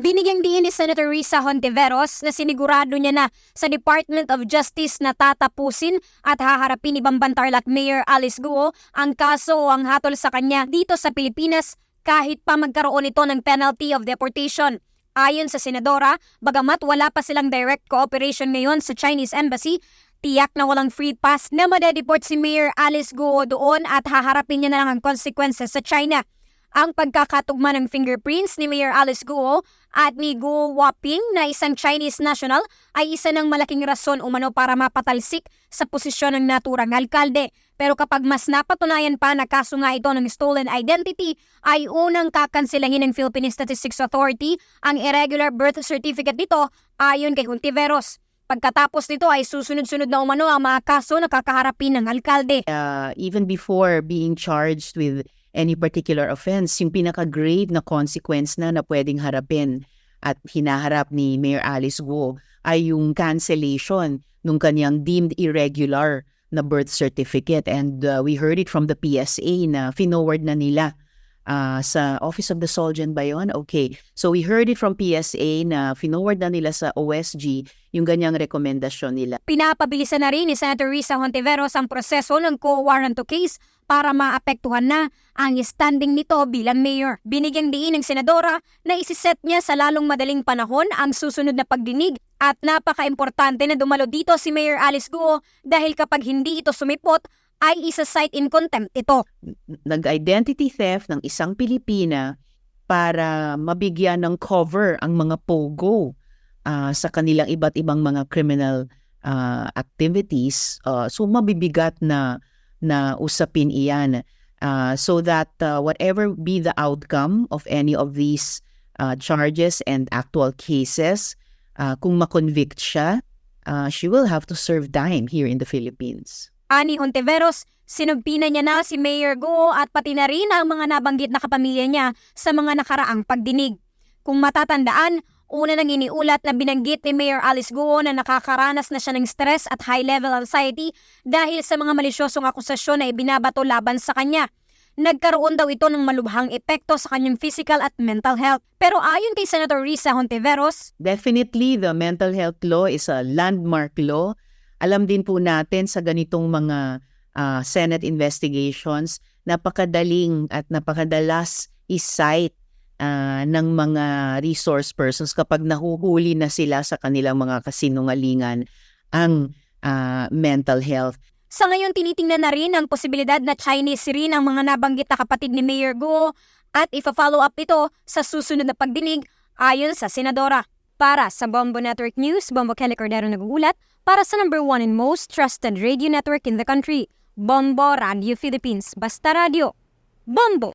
Binigyang diin ni Senator Risa Hontiveros na sinigurado niya na sa Department of Justice na tatapusin at haharapin ni Bamban Tarlac Mayor Alice Guo ang kaso o ang hatol sa kanya dito sa Pilipinas kahit pa magkaroon ito ng penalty of deportation. Ayon sa senadora, bagamat wala pa silang direct cooperation ngayon sa Chinese Embassy, tiyak na walang free pass na madedeport si Mayor Alice Guo doon at haharapin niya na lang ang consequences sa China ang pagkakatugma ng fingerprints ni Mayor Alice Guo at ni Guo Waping na isang Chinese national ay isa ng malaking rason umano para mapatalsik sa posisyon ng naturang alkalde. Pero kapag mas napatunayan pa na kaso nga ito ng stolen identity, ay unang kakansilahin ng Philippine Statistics Authority ang irregular birth certificate nito ayon kay Huntiveros. Pagkatapos nito ay susunod-sunod na umano ang mga kaso na kakaharapin ng alkalde. uh, even before being charged with any particular offense, yung pinaka-grave na consequence na na pwedeng harapin at hinaharap ni Mayor Alice Guo ay yung cancellation nung kanyang deemed irregular na birth certificate. And uh, we heard it from the PSA na finoward na nila uh, sa Office of the Solgen ba yun? Okay. So we heard it from PSA na finoward na nila sa OSG yung ganyang rekomendasyon nila. Pinapabilisan na rin ni Senator Risa Hontiveros ang proseso ng co-warranto case para maapektuhan na ang standing nito bilang mayor. Binigyang diin ng senadora na isiset niya sa lalong madaling panahon ang susunod na pagdinig at napaka-importante na dumalo dito si Mayor Alice Guo dahil kapag hindi ito sumipot ay isa-cite in contempt ito. nag-identity theft ng isang Pilipina para mabigyan ng cover ang mga pogo ah, sa kanilang iba't ibang mga criminal ah, activities. Ah, so mabibigat na na usapin iyan Ah, so that ah, whatever be the outcome of any of these ah, charges and actual cases, ah, kung makonvict siya, ah, she will have to serve time here in the Philippines. Ani Hontiveros, sinugpina niya na si Mayor Guo at pati na rin ang mga nabanggit na kapamilya niya sa mga nakaraang pagdinig. Kung matatandaan, una nang iniulat na binanggit ni Mayor Alice Guo na nakakaranas na siya ng stress at high-level anxiety dahil sa mga malisyosong akusasyon na ibinabato laban sa kanya. Nagkaroon daw ito ng malubhang epekto sa kanyang physical at mental health. Pero ayon kay Senator Risa Hontiveros, Definitely, the mental health law is a landmark law. Alam din po natin sa ganitong mga ah, Senate investigations, napakadaling at napakadalas isight ah, ng mga resource persons kapag nahuhuli na sila sa kanilang mga kasinungalingan ang ah, mental health. Sa ngayon, tinitingnan na rin ang posibilidad na Chinese rin ang mga nabanggit na kapatid ni Mayor Guo at ifa-follow up ito sa susunod na pagdinig ayon sa Senadora. Para sa Bombo Network News, Bombo Kelly Cordero nagugulat para sa number one and most trusted radio network in the country, Bombo Radio Philippines. Basta Radio. Bombo!